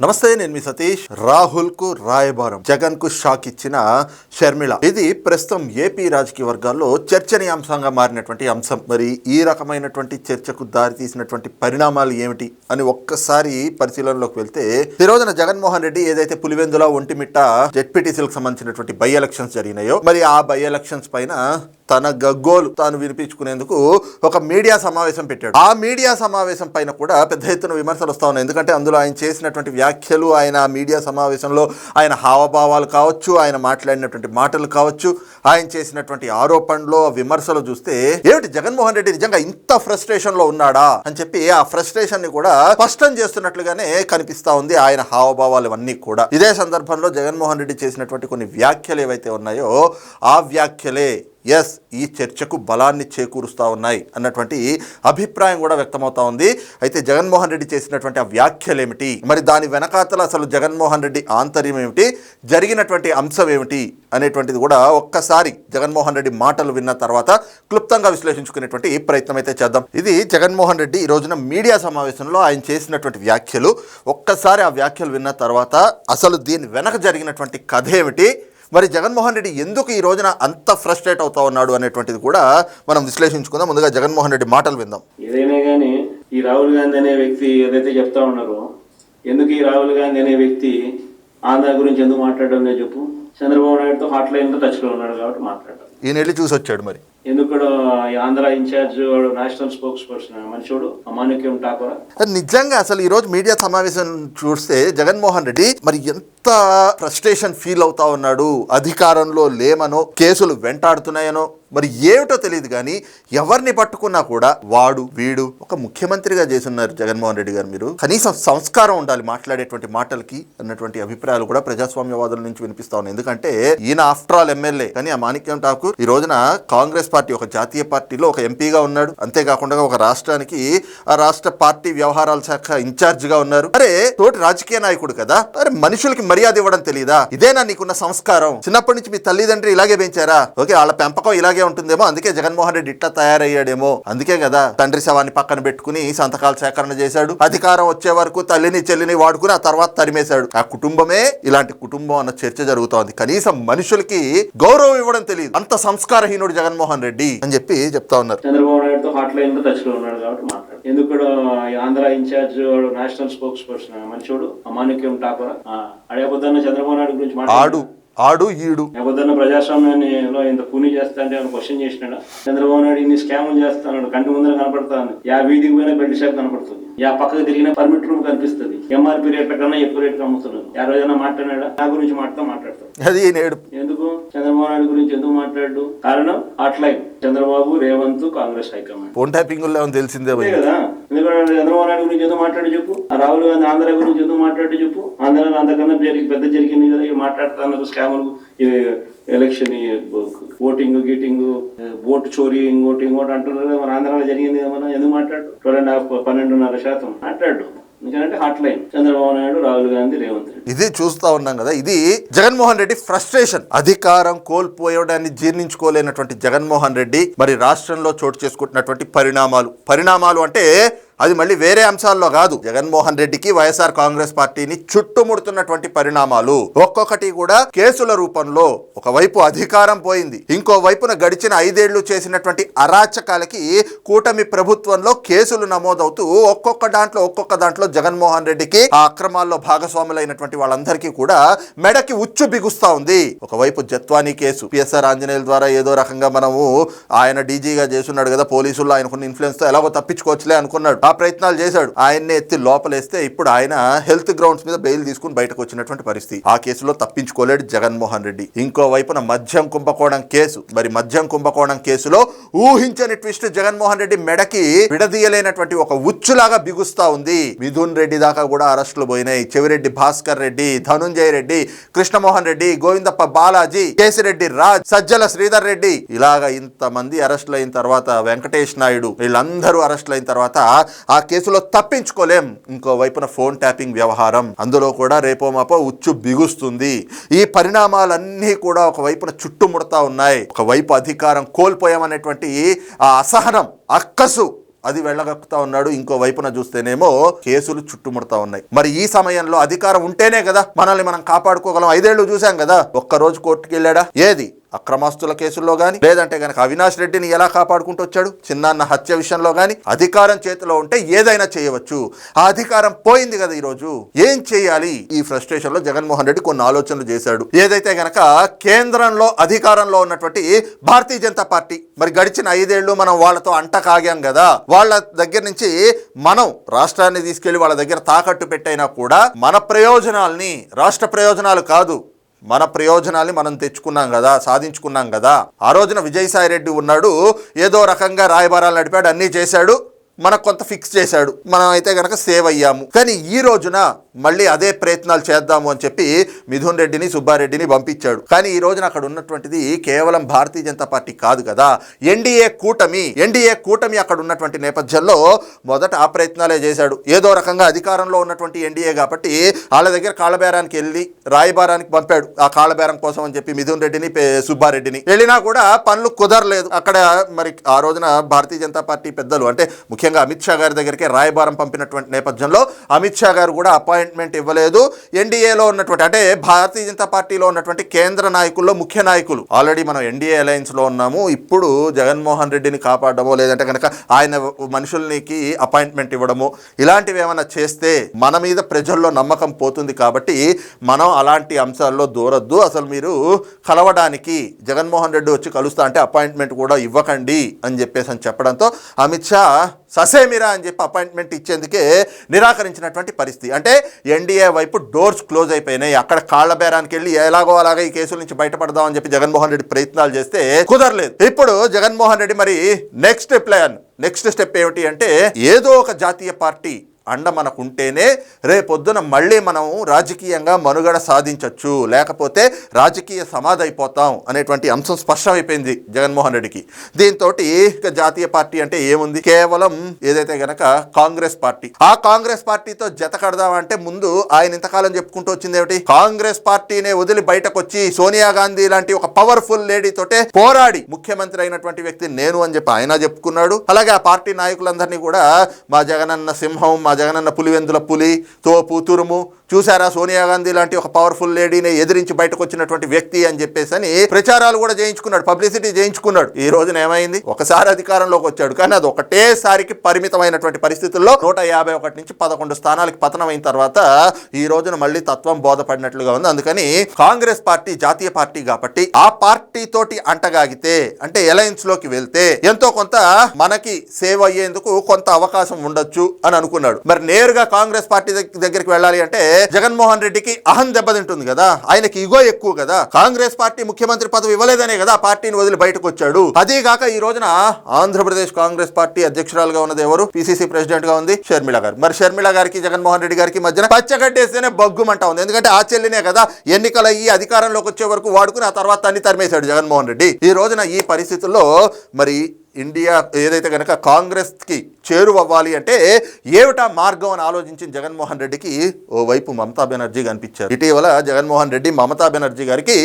నమస్తే నేను మీ సతీష్. రాహుల్కు రాయబారం. జగన్కు షాక్ ఇచ్చిన షర్మిళ ఇది ప్రస్తుతం ఏపీ రాజకీయ వర్గాల్లో చర్చనీయాంశంగా మారినటువంటి అంశం. మరి ఈ రకమైనటువంటి చర్చకు దారి తీసినటువంటి పరిణామాలు ఏమిటి అని ఒక్కసారి పరిశీలనలోకి వెళ్తే ఈ రోజున జగన్మోహన్ రెడ్డి ఏదైతే పులివెందుల ఒంటిమిట్ట జెడ్పీటీసీలకు సంబంధించినటువంటి బై ఎలక్షన్స్ జరిగినాయో మరి ఆ బై ఎలక్షన్స్ పైన తన గగ్గోలు తాను వినిపించుకునేందుకు ఒక మీడియా సమావేశం పెట్టాడు. ఆ మీడియా సమావేశం పైన కూడా పెద్ద ఎత్తున విమర్శలు వస్తూ ఉన్నాయి. ఎందుకంటే అందులో ఆయన చేసినటువంటి వ్యాఖ్యలు ఆయన ఆ మీడియా సమావేశంలో ఆయన హావభావాలు కావచ్చు ఆయన మాట్లాడినటువంటి మాటలు కావచ్చు ఆయన చేసినటువంటి ఆరోపణలు ఆ విమర్శలు చూస్తే ఏమిటి జగన్మోహన్ రెడ్డి నిజంగా ఇంత ఫ్రస్ట్రేషన్లో ఉన్నాడా అని చెప్పి ఆ ఫ్రస్ట్రేషన్ని కూడా స్పష్టం చేస్తున్నట్లుగానే కనిపిస్తా ఉంది ఆయన హావభావాలు ఇవన్నీ కూడా. ఇదే సందర్భంలో జగన్మోహన్ రెడ్డి చేసినటువంటి కొన్ని వ్యాఖ్యలు ఏవైతే ఉన్నాయో ఆ వ్యాఖ్యలే ఎస్ ఈ చర్చకు బలాన్ని చేకూరుస్తూ ఉన్నాయి అన్నటువంటి అభిప్రాయం కూడా వ్యక్తమవుతా ఉంది. అయితే జగన్మోహన్ రెడ్డి చేసినటువంటి ఆ వ్యాఖ్యలు ఏమిటి మరి దాని వెనకాతల అసలు జగన్మోహన్ రెడ్డి ఆంతర్యం ఏమిటి? జరిగినటువంటి అంశం ఏమిటి? అనేటువంటిది కూడా ఒక్కసారి జగన్మోహన్ రెడ్డి మాటలు విన్న తర్వాత క్లుప్తంగా విశ్లేషించుకునేటువంటి ప్రయత్నం అయితే చేద్దాం. ఇది జగన్మోహన్ రెడ్డి ఈ రోజున మీడియా సమావేశంలో ఆయన చేసినటువంటి వ్యాఖ్యలు. ఒక్కసారి ఆ వ్యాఖ్యలు విన్న తర్వాత అసలు దీని వెనక జరిగినటువంటి కథ ఏమిటి? మరి జగన్మోహన్ రెడ్డి ఎందుకు ఈ రోజున అంత ఫ్రస్ట్రేట్ అవుతా ఉన్నాడు అనేటువంటిది కూడా మనం విశ్లేషించుకుందాం. ముందుగా జగన్మోహన్ రెడ్డి మాటలు విందాం. ఏదైనా కానీ ఈ రాహుల్ గాంధీ అనే వ్యక్తి ఏదైతే చెప్తా ఉన్నారో ఎందుకు ఈ రాహుల్ గాంధీ అనే వ్యక్తి ఆంధ్ర గురించి ఎందుకు మాట్లాడడం లేదు చెప్పు? చంద్రబాబు నాయుడుతో హాట్ లైన్తో టచ్లో ఉన్నాడు కాబట్టి మాట్లాడాలి ఈయన వెళ్ళి చూసి వచ్చాడు మరి. ఎందుకు ఆంధ్ర ఇన్ఛార్జ్ వాడు నేషనల్ స్పోక్స్ పర్సన్ మనిషివాడు అమానుక్యం ఠాకూర్. నిజంగా అసలు ఈ రోజు మీడియా సమావేశం చూస్తే జగన్మోహన్ రెడ్డి మరి ఎంత ఫ్రస్ట్రేషన్ ఫీల్ అవుతా ఉన్నాడు? అధికారంలో లేమనో కేసులు వెంటాడుతున్నాయనో మరి ఏమిటో తెలియదు కానీ ఎవరిని పట్టుకున్నా కూడా వాడు వీడు ఒక ముఖ్యమంత్రిగా చేస్తున్నారు జగన్మోహన్ రెడ్డి గారు మీరు. కనీసం సంస్కారం ఉండాలి మాట్లాడేటువంటి మాటలకి అన్నటువంటి అభిప్రాయాలు కూడా ప్రజాస్వామ్యవాదుల నుంచి వినిపిస్తా ఉన్నాయి. ఎందుకంటే ఈయన ఆఫ్టర్ ఆల్ ఎమ్మెల్యే కానీ ఆ మాణిక్యం ఠాకూర్ ఈ రోజున కాంగ్రెస్ పార్టీ ఒక జాతీయ పార్టీలో ఒక ఎంపీగా ఉన్నాడు. అంతేకాకుండా ఒక రాష్ట్రానికి ఆ రాష్ట్ర పార్టీ వ్యవహారాల శాఖ ఇన్ఛార్జ్గా ఉన్నారు. అరే తోటి రాజకీయ నాయకుడు కదా. అరే మనుషులకి మర్యాద ఇవ్వడం తెలియదా ఇదేనా నీకున్న సంస్కారం? చిన్నప్పటి నుంచి మీ తల్లిదండ్రులు ఇలాగే పెంచారా? ఓకే వాళ్ళ పెంపకం ఇలాగే ఉంటుందేమో. అందుకే జగన్మోహన్ రెడ్డి ఇట్లా తయారయ్యాడేమో. అందుకే కదా తండ్రి శవాన్ని పక్కన పెట్టుకుని సంతకాలు సేకరణ చేశాడు. అధికారం వచ్చే వరకు తల్లిని చెల్లిని వాడుకుని ఆ తర్వాత తరిమేశాడు. ఆ కుటుంబమే ఇలాంటి కుటుంబం అన్న చర్చ జరుగుతోంది. కనీసం మనుషులకి గౌరవం ఇవ్వడం తెలియదు అంత సంస్కారహీనుడు జగన్మోహన్ రెడ్డి. అని చెప్పి చెప్తా ఉన్నారు. చంద్రబాబు నాయుడుతో హాట్ లైన్తో టచ్లో ఉన్నాడు కాబట్టి మాట్లాడాలి ఎందుకు Andhra incharge national spokesperson మనిషివాడు అమానుక్యం ఠాకూర్? అడే పొద్దున్న చంద్రబాబు నాయుడు గురించి ఆడు మాట్లాడు ఆడు ఈడు. పొద్దున్న ప్రజాస్వామ్యాన్ని ఇంత కూని చేస్తా అంటే క్వశ్చన్ చేసినాడా? చంద్రబాబు నాయుడు ఇన్ని స్కాములు చేస్తున్నాడు కంటి ముందర కనపడతాను యా వీధికి పోయినా బెల్ట్ షాప్ కనపడుతుంది. యా పక్కకు తిరిగిన పర్మిట్ రూమ్ కనిపిస్తుంది. ఎంఆర్పీ రేట్ల కన్నా ఎక్కువ రేట్ అమ్ముతున్నాడు. యా రోజైనా మాట్లాడాడా నా గురించి మాట్లాడుతూ మాట్లాడతాడు. అది నేడు ఎందుకు? చంద్రబాబు నాయుడు గురించి ఎందుకు మాట్లాడు? కారణం hotline. Chandrababu Revanth Congress high command. Phone tapping తెలిసిందే. కదా? చంద్రబాబు నాయుడు గురించి ఏదో మాట్లాడి చెప్పు. రాహుల్ గాంధీ ఆంధ్ర గురించి ఏదో మాట్లాడి చెప్పు. ఆంధ్రలో అంతకన్నా జరిగి పెద్ద జరిగింది కదా ఇవి మాట్లాడుతున్నారు స్కాములు ఎలక్షన్ ఈ ఓటింగ్ గీటింగ్ ఓటు చోరీ ఇంకోటి ఇంకోటి అంటున్నారు మన ఆంధ్రాలో జరిగింది ఏమన్నా ఎందుకు మాట్లాడు? ట్వెల్వ్ అండ్ హాఫ్ పన్నెండున్నర శాతం మాట్లాడు. ఎందుకంటే హాట్ లైన్ చంద్రబాబు నాయుడు రాహుల్ గాంధీ రేవంత్ రెడ్డి. ఇది చూస్తా ఉన్నాం కదా ఇది జగన్మోహన్ రెడ్డి ఫ్రస్ట్రేషన్. అధికారం కోల్పోయడాన్ని జీర్ణించుకోలేనటువంటి జగన్మోహన్ రెడ్డి మరి రాష్ట్రంలో చోటు చేసుకుంటున్నటువంటి పరిణామాలు. పరిణామాలు అంటే అది మళ్ళీ వేరే అంశాల్లో కాదు. జగన్మోహన్ రెడ్డికి వైఎస్ఆర్ కాంగ్రెస్ పార్టీని చుట్టుముడుతున్నటువంటి పరిణామాలు. ఒక్కొక్కటి కూడా కేసుల రూపంలో ఒకవైపు అధికారం పోయింది. ఇంకో వైపున గడిచిన ఐదేళ్ళు చేసినటువంటి అరాచకాలకి కూటమి ప్రభుత్వంలో కేసులు నమోదవుతూ ఒక్కొక్క దాంట్లో ఒక్కొక్క దాంట్లో జగన్మోహన్ రెడ్డికి ఆ అక్రమాల్లో భాగస్వాములైనటువంటి వాళ్ళందరికీ కూడా మెడకి ఉచ్చు బిగుస్తా ఉంది. ఒకవైపు జత్వానీ కేసు. పిఎస్ఆర్ ఆంజనేయుల ద్వారా ఏదో రకంగా మనము ఆయన డీజీగా చేస్తున్నాడు కదా పోలీసుల్లో ఆయనకున్న ఇన్ఫ్లుయెన్స్తో ఎలాగో తప్పించుకోవచ్చులే అనుకున్నాడు. ఆ ప్రయత్నాలు చేశాడు. ఆయన్ని ఎత్తి లోపలేస్తే ఇప్పుడు ఆయన హెల్త్ గ్రౌండ్స్ మీద బెయిల్ తీసుకుని బయటకు వచ్చినటువంటి పరిస్థితి. ఆ కేసులో తప్పించుకోలేడు జగన్మోహన్ రెడ్డి. ఇంకో వైపున మద్యం కుంభకోణం కేసు. మరి మద్యం కుంభకోణం కేసులో ఊహించని ట్విస్ట్ జగన్మోహన్ రెడ్డి మెడకి విడదీయలేనటువంటి ఒక ఉచ్చులాగా బిగుస్తా ఉంది. మిథున్ రెడ్డి దాకా కూడా అరెస్టులు పోయినాయి. చెవిరెడ్డి భాస్కర్ రెడ్డి ధనుంజయ రెడ్డి కృష్ణమోహన్ రెడ్డి గోవిందప్ప బాలాజీ కేసిరెడ్డి రాజ్ సజ్జల శ్రీధర్ రెడ్డి. ఇలాగా ఇంతమంది అరెస్టులు అయిన తర్వాత వెంకటేష్ నాయుడు వీళ్ళందరూ అరెస్టులు అయిన తర్వాత ఆ కేసులో తప్పించుకోలేం. ఇంకో వైపున ఫోన్ ట్యాపింగ్ వ్యవహారం. అందులో కూడా రేపో మాపో ఉచ్చు బిగుస్తుంది. ఈ పరిణామాలన్నీ కూడా ఒక వైపున చుట్టుముడతా ఉన్నాయి. ఒకవైపు అధికారం కోల్పోయామనేటువంటి ఆ అసహనం అక్కసు అది వెళ్ళగక్కుతా ఉన్నాడు. ఇంకో వైపున చూస్తేనేమో కేసులు చుట్టుముడతా ఉన్నాయి. మరి ఈ సమయంలో అధికారం ఉంటేనే కదా మనల్ని మనం కాపాడుకోగలం. ఐదేళ్ళు చూసాం కదా. ఒక్క రోజు కోర్టుకి వెళ్ళాడా ఏది? అక్రమాస్తుల కేసుల్లో కానీ లేదంటే గనక అవినాష్ రెడ్డిని ఎలా కాపాడుకుంటూ వచ్చాడు? చిన్నాన్న హత్య విషయంలో కానీ అధికారం చేతిలో ఉంటే ఏదైనా చేయవచ్చు. ఆ అధికారం పోయింది కదా ఈరోజు. ఏం చేయాలి? ఈ ఫ్రస్ట్రేషన్లో జగన్మోహన్ రెడ్డి కొన్ని ఆలోచనలు చేశాడు. ఏదైతే గనక కేంద్రంలో అధికారంలో ఉన్నటువంటి భారతీయ జనతా పార్టీ మరి గడిచిన ఐదేళ్ళు మనం వాళ్ళతో అంట కాగాం కదా. వాళ్ళ దగ్గర నుంచి మనం రాష్ట్రాన్ని తీసుకెళ్ళి వాళ్ళ దగ్గర తాకట్టు పెట్టైనా కూడా మన ప్రయోజనాల్ని రాష్ట్ర ప్రయోజనాలు కాదు మన ప్రయోజనాల్ని మనం తెచ్చుకున్నాం కదా సాధించుకున్నాం కదా. ఆ రోజున విజయసాయి రెడ్డి ఉన్నాడు ఏదో రకంగా రాయబారాలు నడిపాడు అన్నీ చేశాడు. మనకు కొంత ఫిక్స్ చేశాడు. మనం అయితే గనక సేవ్ అయ్యాము. కానీ ఈ రోజున మళ్ళీ అదే ప్రయత్నాలు చేద్దాము అని చెప్పి మిథున్ రెడ్డిని సుబ్బారెడ్డిని పంపించాడు. కానీ ఈ రోజున అక్కడ ఉన్నటువంటిది కేవలం భారతీయ జనతా పార్టీ కాదు కదా. ఎన్డీఏ కూటమి ఎన్డీఏ కూటమి అక్కడ ఉన్నటువంటి నేపథ్యంలో మొదట ఆ ప్రయత్నాలే చేశాడు. ఏదో రకంగా అధికారంలో ఉన్నటువంటి ఎన్డీఏ కాబట్టి వాళ్ళ దగ్గర కాళ్ళబేరానికి వెళ్ళి రాయబారానికి పంపాడు. ఆ కాళ్ళబేరం కోసం అని చెప్పి మిథున్ రెడ్డిని సుబ్బారెడ్డిని. వెళ్ళినా కూడా పనులు కుదరలేదు. అక్కడ మరి ఆ రోజున భారతీయ జనతా పార్టీ పెద్దలు అంటే ముఖ్యంగా అమిత్ షా గారి దగ్గరికి రాయబారం పంపినటువంటి నేపథ్యంలో అమిత్ షా గారు కూడా అపాయింట్మెంట్ ఇవ్వలేదు. ఎన్డీఏలో ఉన్నటువంటి అంటే భారతీయ జనతా పార్టీలో ఉన్నటువంటి కేంద్ర నాయకుల్లో ముఖ్య నాయకులు. ఆల్రెడీ మనం ఎన్డీఏ అలయన్స్లో ఉన్నాము. ఇప్పుడు జగన్మోహన్ రెడ్డిని కాపాడడమో లేదంటే కనుక ఆయన మనుషులకి అపాయింట్మెంట్ ఇవ్వడము ఇలాంటివి ఏమైనా చేస్తే మన మీద ప్రజల్లో నమ్మకం పోతుంది కాబట్టి మనం అలాంటి అంశాల్లో దూరద్దు. అసలు మీరు కలవడానికి జగన్మోహన్ రెడ్డి వచ్చి కలుస్తా అంటే అపాయింట్మెంట్ కూడా ఇవ్వకండి అని చెప్పేసి అని చెప్పడంతో అమిత్ షా ససేమిరా అని చెప్పి అపాయింట్మెంట్ ఇచ్చేందుకే నిరాకరించినటువంటి పరిస్థితి. అంటే ఎన్డీఏ వైపు డోర్స్ క్లోజ్ అయిపోయినాయి. అక్కడ కాళ్ళ బేరానికి వెళ్ళి ఎలాగో అలాగే ఈ కేసుల నుంచి బయటపడదాం అని చెప్పి జగన్మోహన్ రెడ్డి ప్రయత్నాలు చేస్తే కుదరలేదు. ఇప్పుడు జగన్మోహన్ రెడ్డి మరి నెక్స్ట్ ప్లాన్ నెక్స్ట్ స్టెప్ ఏమిటి అంటే ఏదో ఒక జాతీయ పార్టీ అండ మనకు ఉంటేనే రేపొద్దున మళ్ళీ మనం రాజకీయంగా మనుగడ సాధించవచ్చు లేకపోతే రాజకీయ సమాధైపోతాం అనేటువంటి అంశం స్పష్టమైపోయింది జగన్మోహన్ రెడ్డికి. దీంతో ఏక జాతీయ పార్టీ అంటే ఏముంది? కేవలం ఏదైతే గనక కాంగ్రెస్ పార్టీ. ఆ కాంగ్రెస్ పార్టీతో జత కడదామంటే ముందు ఆయన ఇంతకాలం చెప్పుకుంటూ వచ్చింది ఏమిటి? కాంగ్రెస్ పార్టీనే వదిలి బయటకు వచ్చి సోనియా గాంధీ లాంటి ఒక పవర్ఫుల్ లేడీ తోటే పోరాడి ముఖ్యమంత్రి అయినటువంటి వ్యక్తి నేను అని చెప్పి ఆయన చెప్పుకున్నాడు. అలాగే ఆ పార్టీ నాయకులందరినీ కూడా మా జగనన్న సింహం మా జగనన్న పులివెందుల పులి తోపు తురుము. చూసారా సోనియా గాంధీ లాంటి ఒక పవర్ఫుల్ లేడీని ఎదిరించి బయటకు వచ్చినటువంటి వ్యక్తి అని చెప్పేసి అని ప్రచారాలు కూడా చేయించుకున్నాడు పబ్లిసిటీ చేయించుకున్నాడు. ఈ రోజున ఏమైంది? ఒకసారి అధికారంలోకి వచ్చాడు. కానీ అది ఒకటేసారికి పరిమితమైనటువంటి పరిస్థితుల్లో నూట యాభై ఒకటి నుంచి పదకొండు స్థానాలకు పతనం అయిన తర్వాత ఈ రోజున మళ్ళీ తత్వం బోధపడినట్లుగా ఉంది. అందుకని కాంగ్రెస్ పార్టీ జాతీయ పార్టీ కాబట్టి ఆ పార్టీ తోటి అంటగాగితే అంటే అలయన్స్లోకి వెళ్తే ఎంతో కొంత మనకి సేవ్ అయ్యేందుకు కొంత అవకాశం ఉండొచ్చు అని అనుకున్నాడు. మరి నేరుగా కాంగ్రెస్ పార్టీ దగ్గరికి వెళ్ళాలి అంటే జగన్మోహన్ రెడ్డికి అహం దెబ్బతింటుంది కదా. ఆయనకి ఇగో ఎక్కువ కదా. కాంగ్రెస్ పార్టీ ముఖ్యమంత్రి పదవి ఇవ్వలేదనే కదా పార్టీని వదిలి బయటకు వచ్చాడు. అదే కాక ఈ రోజున ఆంధ్రప్రదేశ్ కాంగ్రెస్ పార్టీ అధ్యక్షురాలుగా ఉన్నది ఎవరు? పిసిసి ప్రెసిడెంట్గా ఉంది షర్మిళ గారు. మరి షర్మిళ గారికి జగన్మోహన్ రెడ్డి గారికి మధ్యన పచ్చగడ్డేస్తేనే బగ్గుమంట ఉంది. ఎందుకంటే ఆ చెల్లినే కదా ఎన్నికలు అయ్యి అధికారంలోకి వచ్చే వరకు వాడుకుని ఆ తర్వాత అన్ని తరిమేశాడు జగన్మోహన్ రెడ్డి. ఈ రోజున ఈ పరిస్థితుల్లో మరి ఇండియా ఏదైతే కనుక కాంగ్రెస్కి చేరువవ్వాలి అంటే ఏమిటా మార్గం అని ఆలోచించిన జగన్మోహన్ రెడ్డికి ఓవైపు మమతా బెనర్జీ కనిపించారు. ఇటీవల జగన్మోహన్ రెడ్డి మమతా బెనర్జీ గారికి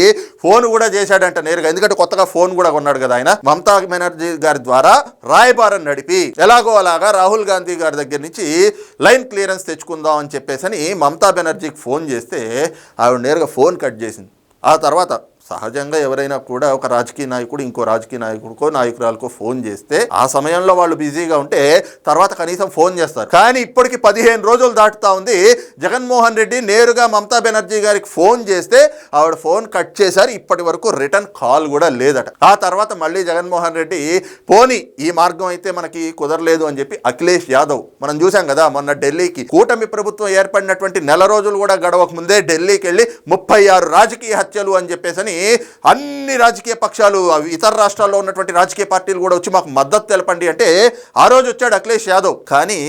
ఫోన్ కూడా చేశాడంట నేరుగా. ఎందుకంటే కొత్తగా ఫోన్ కూడా కొన్నాడు కదా ఆయన. మమతా బెనర్జీ గారి ద్వారా రాయబారం నడిపి ఎలాగో అలాగా రాహుల్ గాంధీ గారి దగ్గర నుంచి లైన్ క్లియరెన్స్ తెచ్చుకుందాం అని చెప్పేసి అని మమతా బెనర్జీకి ఫోన్ చేస్తే ఆవిడ నేరుగా ఫోన్ కట్ చేసింది. ఆ తర్వాత సహజంగా ఎవరైనా కూడా ఒక రాజకీయ నాయకుడు ఇంకో రాజకీయ నాయకుడికో నాయకురాలకో ఫోన్ చేస్తే ఆ సమయంలో వాళ్ళు బిజీగా ఉంటే తర్వాత కనీసం ఫోన్ చేస్తారు. కానీ ఇప్పటికి పదిహేను రోజులు దాటుతా ఉంది. జగన్మోహన్ రెడ్డి నేరుగా మమతా బెనర్జీ గారికి ఫోన్ చేస్తే ఆవిడ ఫోన్ కట్ చేశారు. ఇప్పటి వరకు రిటర్న్ కాల్ కూడా లేదట. ఆ తర్వాత మళ్ళీ జగన్మోహన్ రెడ్డి పోని ఈ మార్గం అయితే మనకి కుదరలేదు అని చెప్పి అఖిలేష్ యాదవ్ మనం చూసాం కదా మొన్న ఢిల్లీకి కూటమి ప్రభుత్వం ఏర్పడినటువంటి నెల రోజులు కూడా గడవక ముందే ఢిల్లీకి వెళ్ళి ముప్పై ఆరు రాజకీయ హత్యలు అని చెప్పేసి అన్ని రాజకీయ పక్షాలు ఇతర రాష్ట్రాల్లో ఉన్నటువంటి రాజకీయ పార్టీలు కూడా వచ్చి మాకు మద్దతు తెలపండి అంటే ఆ రోజు వచ్చాడు అఖిలేష్ యాదవ్. కానీ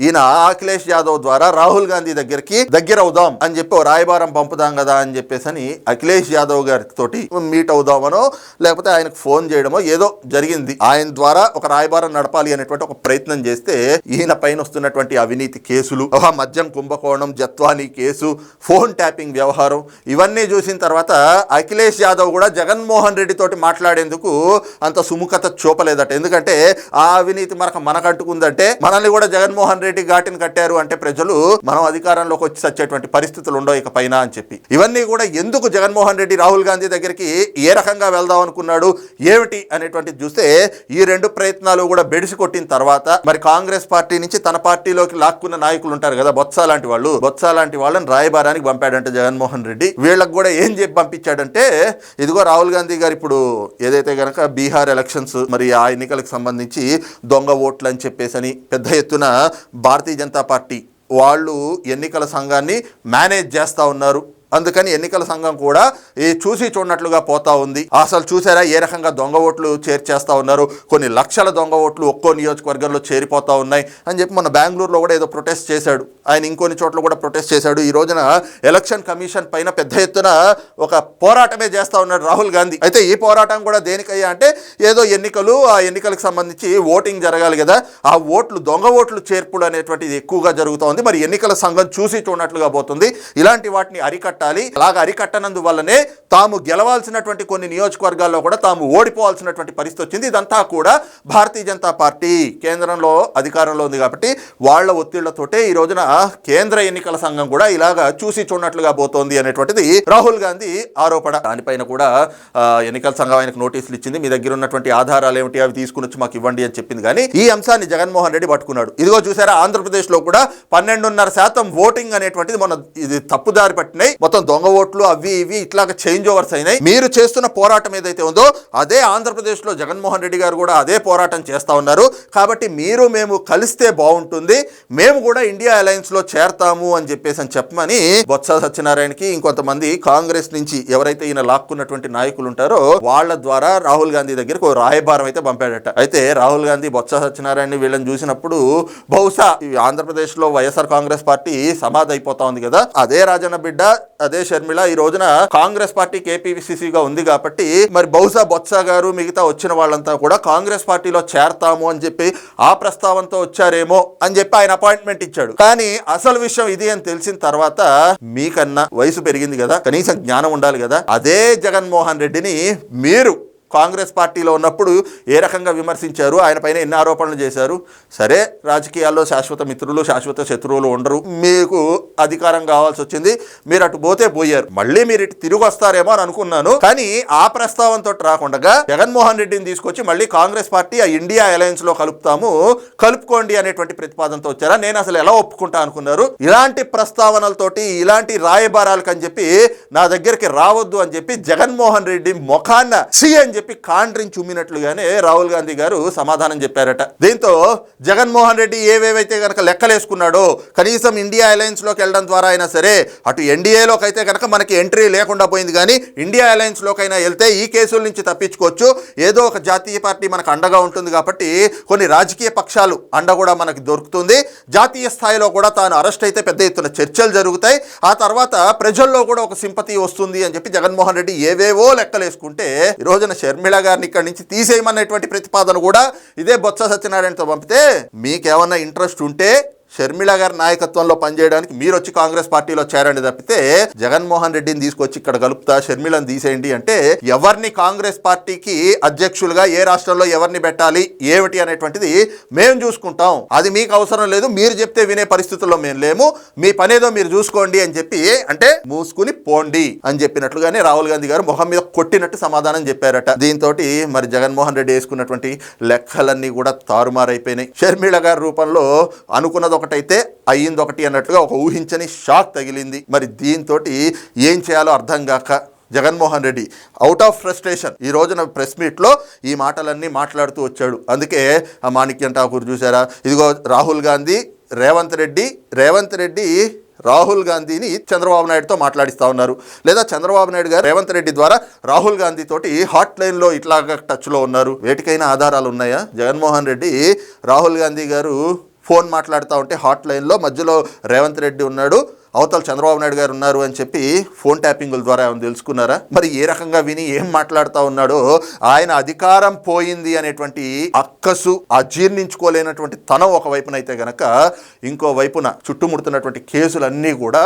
ఈయన అఖిలేష్ యాదవ్ ద్వారా రాహుల్ గాంధీ దగ్గరికి దగ్గర అవుదాం అని చెప్పి రాయబారం పంపుదాం కదా అని చెప్పేసి అని అఖిలేష్ యాదవ్ గారితోటి మీట్ అవుదామనో లేకపోతే ఆయనకు ఫోన్ చేయడమో ఏదో జరిగింది. ఆయన ద్వారా ఒక రాయబారం నడపాలి అనేటువంటి ఒక ప్రయత్నం చేస్తే ఈయన పైన వస్తున్నటువంటి అవినీతి కేసులు మద్యం కుంభకోణం జత్వానీ కేసు ఫోన్ ట్యాపింగ్ వ్యవహారం ఇవన్నీ చూసిన తర్వాత అఖిలేష్ అఖిలేష్ యాదవ్ కూడా జగన్మోహన్ రెడ్డి తోటి మాట్లాడేందుకు అంత సుముఖత చూపలేదట. ఎందుకంటే ఆ అవినీతి మనకు మనకంటుకుందంటే మనల్ని కూడా జగన్మోహన్ రెడ్డి ఘాటిని కట్టారు అంటే ప్రజలు మనం అధికారంలోకి వచ్చి వచ్చేటువంటి పరిస్థితులు ఉండవు ఇక పైన అని చెప్పి. ఇవన్నీ కూడా ఎందుకు జగన్మోహన్ రెడ్డి రాహుల్ గాంధీ దగ్గరికి ఏ రకంగా వెళ్దాం అనుకున్నాడు ఏమిటి అనేటువంటిది చూస్తే ఈ రెండు ప్రయత్నాలు కూడా బెడిసి కొట్టిన తర్వాత మరి కాంగ్రెస్ పార్టీ నుంచి తన పార్టీలోకి లాక్కున్న నాయకులు ఉంటారు కదా బొత్స లాంటి వాళ్ళు. బొత్స లాంటి వాళ్ళని రాయబారానికి పంపాడంటే జగన్మోహన్ రెడ్డి. వీళ్ళకి కూడా ఏం చెప్పి పంపించాడంటే ఇదిగో రాహుల్ గాంధీ గారు ఇప్పుడు ఏదైతే గనక బీహార్ ఎలక్షన్స్ మరి ఆ ఎన్నికలకు సంబంధించి దొంగ ఓట్లు అని చెప్పేసి అని పెద్ద ఎత్తున భారతీయ జనతా పార్టీ వాళ్ళు ఎన్నికల సంఘాన్ని మేనేజ్ చేస్తూ ఉన్నారు. అందుకని ఎన్నికల సంఘం కూడా ఈ చూసి చూడనట్లుగా పోతా ఉంది. అసలు చూసారా ఏ రకంగా దొంగ ఓట్లు చేర్చేస్తా ఉన్నారు? కొన్ని లక్షల దొంగ ఓట్లు ఒక్కో నియోజకవర్గంలో చేరిపోతా ఉన్నాయి అని చెప్పి మన బెంగళూరులో కూడా ఏదో ప్రొటెస్ట్ చేశాడు. ఆయన ఇంకొన్ని చోట్ల కూడా ప్రొటెస్ట్ చేశాడు. ఈ రోజున ఎలక్షన్ కమిషన్ పైన పెద్ద ఎత్తున ఒక పోరాటమే చేస్తా ఉన్నాడు రాహుల్ గాంధీ. అయితే ఈ పోరాటం కూడా దేనికయ్యా అంటే ఏదో ఎన్నికలు ఆ ఎన్నికలకు సంబంధించి ఓటింగ్ జరగాలి కదా. ఆ ఓట్లు దొంగ ఓట్లు చేర్పులు అనేటువంటిది ఎక్కువగా జరుగుతోంది మరి ఎన్నికల సంఘం చూసి చూడనట్లుగా పోతుంది. ఇలాంటి వాటిని అరికట్టాలి అలాగ అరికట్టనందు వల్లనే తాము గెలవాల్సినటువంటి కొన్ని నియోజకవర్గాల్లో కూడా తాము ఓడిపోవాల్సినటువంటి పరిస్థితి వచ్చింది. ఇదంతా కూడా భారతీయ జనతా పార్టీ కేంద్రంలో అధికారంలో ఉంది కాబట్టి వాళ్ళ ఒత్తిళ్ళతోటే ఈ రోజున కేంద్ర ఎన్నికల సంఘం కూడా ఇలాగా చూసి చూడనట్లుగా పోతోంది అనేటువంటిది రాహుల్ గాంధీ ఆరోపణ. దానిపైన కూడా ఎన్నికల సంఘం ఆయనకు నోటీసులు ఇచ్చింది. మీ దగ్గర ఉన్నటువంటి ఆధారాలు ఏమిటి? అవి తీసుకుని వచ్చి మాకు ఇవ్వండి అని చెప్పింది. కానీ ఈ అంశాన్ని జగన్మోహన్ రెడ్డి పట్టుకున్నాడు. ఇదిగో చూసారా ఆంధ్రప్రదేశ్లో కూడా పన్నెండున్నర శాతం ఓటింగ్ అనేటువంటిది మన ఇది తప్పుదారి పట్టినాయి. మొత్తం దొంగ ఓట్లు అవి ఇవి ఇట్లాగ చేంజ్ ఓవర్స్ అయినాయి. మీరు చేస్తున్న పోరాటం ఏదైతే ఉందో అదే ఆంధ్రప్రదేశ్లో జగన్మోహన్ రెడ్డి గారు కూడా అదే పోరాటం చేస్తా ఉన్నారు. కాబట్టి మీరు మేము కలిస్తే బాగుంటుంది. మేము కూడా ఇండియా అలయన్స్లో చేరతాము అని చెప్పేసి అని చెప్పమని బొత్స సత్యనారాయణకి ఇంకొంతమంది కాంగ్రెస్ నుంచి ఎవరైతే ఈయన లాక్కున్నటువంటి నాయకులు ఉంటారో వాళ్ళ ద్వారా రాహుల్ గాంధీ దగ్గరకు ఒక రాయబారం అయితే పంపాడట. అయితే రాహుల్ గాంధీ బొత్స సత్యనారాయణ వీళ్ళని చూసినప్పుడు బహుశా ఆంధ్రప్రదేశ్లో వైఎస్ఆర్ కాంగ్రెస్ పార్టీ సమాధి అయిపోతా ఉంది కదా. అదే రాజన్న బిడ్డ అదే షర్మిళ ఈ రోజున కాంగ్రెస్ పార్టీ కేపీసీసీగా ఉంది కాబట్టి మరి బహుశా బొత్స గారు మిగతా వచ్చిన వాళ్ళంతా కూడా కాంగ్రెస్ పార్టీలో చేరతాము అని చెప్పి ఆ ప్రస్తావనతో వచ్చారేమో అని చెప్పి ఆయన అపాయింట్మెంట్ ఇచ్చాడు. కానీ అసలు విషయం ఇది అని తెలిసిన తర్వాత మీకన్నా వయసు పెరిగింది కదా కనీసం జ్ఞానం ఉండాలి కదా అదే జగన్మోహన్ రెడ్డిని మీరు కాంగ్రెస్ పార్టీలో ఉన్నప్పుడు ఏ రకంగా విమర్శించారు? ఆయన పైన ఎన్ని ఆరోపణలు చేశారు? సరే రాజకీయాల్లో శాశ్వత మిత్రులు శాశ్వత శత్రువులు ఉండరు. మీకు అధికారం కావాల్సి వచ్చింది. మీరు అటు పోతే పోయారు. మళ్ళీ మీరు ఇటు తిరిగి వస్తారేమో అని అనుకున్నాను. కానీ ఆ ప్రస్తావంతో రాకుండా జగన్మోహన్ రెడ్డిని తీసుకొచ్చి మళ్ళీ కాంగ్రెస్ పార్టీ ఆ ఇండియా అలయన్స్లో కలుపుతాము. కలుపుకోండి అనేటువంటి ప్రతిపాదనతో వచ్చారా? నేను అసలు ఎలా ఒప్పుకుంటా అనుకున్నారు? ఇలాంటి ప్రస్తావనలతోటి ఇలాంటి రాయబారాలకు అని చెప్పి నా దగ్గరికి రావద్దు అని చెప్పి జగన్మోహన్ రెడ్డి ముఖాన్న సీఎం చెప్పి కాండ్రించి ఉమ్మినట్లుగానే రాహుల్ గాంధీ గారు సమాధానం చెప్పారట. దీంతో జగన్మోహన్ రెడ్డి ఏవేవైతే కనుక లెక్కలేసుకున్నాడో కనీసం ఇండియా అలయన్స్లోకి వెళ్ళడం ద్వారా అయినా సరే అటు ఎన్డీఏలోకి అయితే కనుక మనకి ఎంట్రీ లేకుండా పోయింది కానీ ఇండియా అలయన్స్లోకైనా వెళ్తే ఈ కేసుల నుంచి తప్పించుకోవచ్చు. ఏదో ఒక జాతీయ పార్టీ మనకు అండగా ఉంటుంది కాబట్టి కొన్ని రాజకీయ పక్షాలు అండ కూడా మనకి దొరుకుతుంది. జాతీయ స్థాయిలో కూడా తాను అరెస్ట్ అయితే పెద్ద ఎత్తున చర్చలు జరుగుతాయి. ఆ తర్వాత ప్రజల్లో కూడా ఒక సింపతి వస్తుంది అని చెప్పి జగన్మోహన్ రెడ్డి ఏవేవో లెక్కలేసుకుంటే ఈ రోజున షర్మిళ గారిని ఇక్కడి నుంచి తీసేయమన్నటువంటి ప్రతిపాదన కూడా ఇదే బొత్స సత్యనారాయణతో పంపితే మీకేమన్నా ఇంట్రెస్ట్ ఉంటే షర్మిళ గారి నాయకత్వంలో పనిచేయడానికి మీరు వచ్చి కాంగ్రెస్ పార్టీలో చేరండి తప్పితే జగన్మోహన్ రెడ్డిని తీసుకొచ్చి ఇక్కడ కలుపుతా షర్మిలను తీసేయండి అంటే ఎవరిని కాంగ్రెస్ పార్టీకి అధ్యక్షులుగా ఏ రాష్ట్రంలో ఎవరిని పెట్టాలి ఏమిటి అనేటువంటిది మేము చూసుకుంటాం. అది మీకు అవసరం లేదు మీరు చెప్తే వినే పరిస్థితుల్లో మేము లేము మీ పనేదో మీరు చూసుకోండి అని చెప్పి అంటే మూసుకుని పోండి అని చెప్పినట్లుగానే రాహుల్ గాంధీ గారు మొహం మీద కొట్టినట్టు సమాధానం చెప్పారట. దీంతో మరి జగన్మోహన్ రెడ్డి వేసుకున్నటువంటి లెక్కలన్నీ కూడా తారుమారైపోయినాయి. షర్మిళ గారి రూపంలో అనుకున్నది ఒకటైతే అయ్యింది ఒకటి అన్నట్లుగా ఒక ఊహించని షాక్ తగిలింది. మరి దీంతో ఏం చేయాలో అర్థం కాక Jaganmohan Reddy out of frustration ఈ రోజున ప్రెస్ మీట్లో ఈ మాటలన్నీ మాట్లాడుతూ వచ్చాడు. అందుకే ఆ మాణిక్యం ఠాకూర్ చూసారా ఇదిగో రాహుల్ గాంధీ రేవంత్ రెడ్డి రేవంత్ రెడ్డి రాహుల్ గాంధీని చంద్రబాబు నాయుడుతో మాట్లాడిస్తా ఉన్నారు. లేదా చంద్రబాబు నాయుడు గారు రేవంత్ రెడ్డి ద్వారా రాహుల్ గాంధీ తోటి హాట్ లైన్లో ఇట్లాగా టచ్లో ఉన్నారు. వేటికైనా ఆధారాలు ఉన్నాయా? జగన్మోహన్ రెడ్డి రాహుల్ గాంధీ గారు ఫోన్ మాట్లాడుతూ ఉంటే హాట్ లైన్లో మధ్యలో రేవంత్ రెడ్డి ఉన్నాడు. అవతల చంద్రబాబు నాయుడు గారు ఉన్నారు అని చెప్పి ఫోన్ ట్యాపింగుల ద్వారా ఏమైనా తెలుసుకున్నారా? మరి ఏ రకంగా విని ఏం మాట్లాడుతూ ఉన్నాడో? ఆయన అధికారం పోయింది అనేటువంటి అక్కసు అజీర్ణించుకోలేనటువంటి తనం ఒక అయితే గనక ఇంకో వైపున చుట్టుముడుతున్నటువంటి కేసులన్నీ కూడా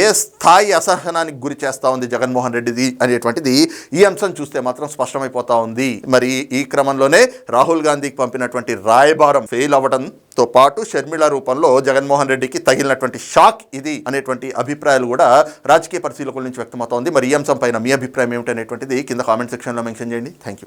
ఏ స్థాయి అసహనానికి గురి చేస్తా ఉంది జగన్మోహన్ రెడ్డిది అనేటువంటిది ఈ అంశం చూస్తే మాత్రం స్పష్టమైపోతా ఉంది. మరి ఈ క్రమంలోనే రాహుల్ గాంధీకి పంపినటువంటి రాయబారం ఫెయిల్ అవ్వడంతో పాటు షర్మిళ రూపంలో జగన్మోహన్ రెడ్డికి తగిలినటువంటి షాక్ ఇది అనే అనేటువంటి అభిప్రాయాలు కూడా రాజకీయ పరిశీలకుల నుంచి వ్యక్తమవుతోంది. మరి ఈ అంశం పైన మీ అభిప్రాయం ఏమిటనేటువంటిది కింద కామెంట్ సెక్షన్లో మెన్షన్ చేయండి. Thank you